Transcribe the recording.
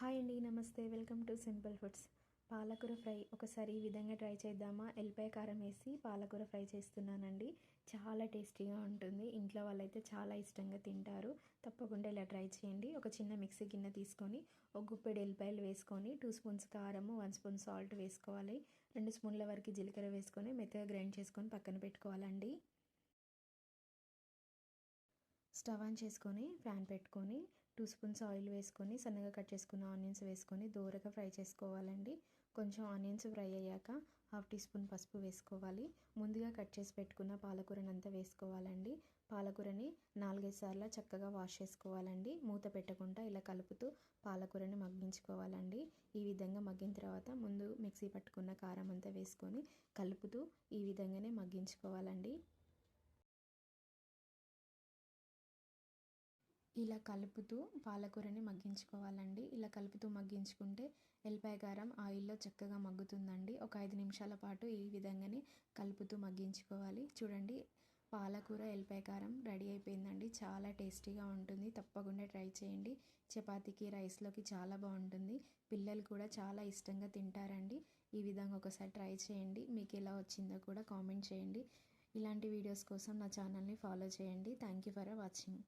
Hi అండి నమస్తే. Welcome to simple foods. పాలకూర ఫ్రై ఒకసారి ఈ విధంగా ట్రై చేద్దామా? ఎల్లిపాయ కారం వేసి పాలకూర ఫ్రై చేస్తున్నానండి. చాలా టేస్టీగా ఉంటుంది. ఇంట్లో వాళ్ళైతే చాలా ఇష్టంగా తింటారు. తప్పకుండా ఇలా ట్రై చేయండి. ఒక చిన్న మిక్సీ గిన్నె తీసుకొని ఒక గుప్పెడు ఎల్లిపాయలు వేసుకొని టూ స్పూన్స్ కారము వన్ స్పూన్ సాల్ట్ వేసుకోవాలి. రెండు స్పూన్ల వరకు జీలకర్ర వేసుకొని మెత్తగా గ్రైండ్ చేసుకొని పక్కన పెట్టుకోవాలండి. స్టవ్ ఆన్ చేసుకొని ఫ్యాన్ పెట్టుకొని టూ స్పూన్స్ ఆయిల్ వేసుకొని సన్నగా కట్ చేసుకున్న ఆనియన్స్ వేసుకొని దూరగా ఫ్రై చేసుకోవాలండి. కొంచెం ఆనియన్స్ ఫ్రై అయ్యాక హాఫ్ టీ స్పూన్ పసుపు వేసుకోవాలి. ముందుగా కట్ చేసి పెట్టుకున్న పాలకూరని అంతా వేసుకోవాలండి. పాలకూరని నాలుగైదు సార్లు చక్కగా వాష్ చేసుకోవాలండి. మూత పెట్టకుండా ఇలా కలుపుతూ పాలకూరని మగ్గించుకోవాలండి. ఈ విధంగా మగ్గిన తర్వాత ముందు మిక్సీ పట్టుకున్న కారం అంతా వేసుకొని కలుపుతూ ఈ విధంగానే మగ్గించుకోవాలండి. ఇలా కలుపుతూ పాలకూరని మగ్గించుకోవాలండి. ఇలా కలుపుతూ మగ్గించుకుంటే ఎల్లిపాయ కారం ఆయిల్లో చక్కగా మగ్గుతుందండి. ఒక ఐదు నిమిషాల పాటు ఈ విధంగానే కలుపుతూ మగ్గించుకోవాలి. చూడండి పాలకూర ఎల్లిపాయ కారం రెడీ అయిపోయిందండి. చాలా టేస్టీగా ఉంటుంది. తప్పకుండా ట్రై చేయండి. చపాతీకి రైస్లోకి చాలా బాగుంటుంది. పిల్లలు కూడా చాలా ఇష్టంగా తింటారండి. ఈ విధంగా ఒకసారి ట్రై చేయండి. మీకు ఎలా వచ్చిందో కూడా కామెంట్ చేయండి. ఇలాంటి వీడియోస్ కోసం నా ఛానల్ని ఫాలో చేయండి. Thank you for watching.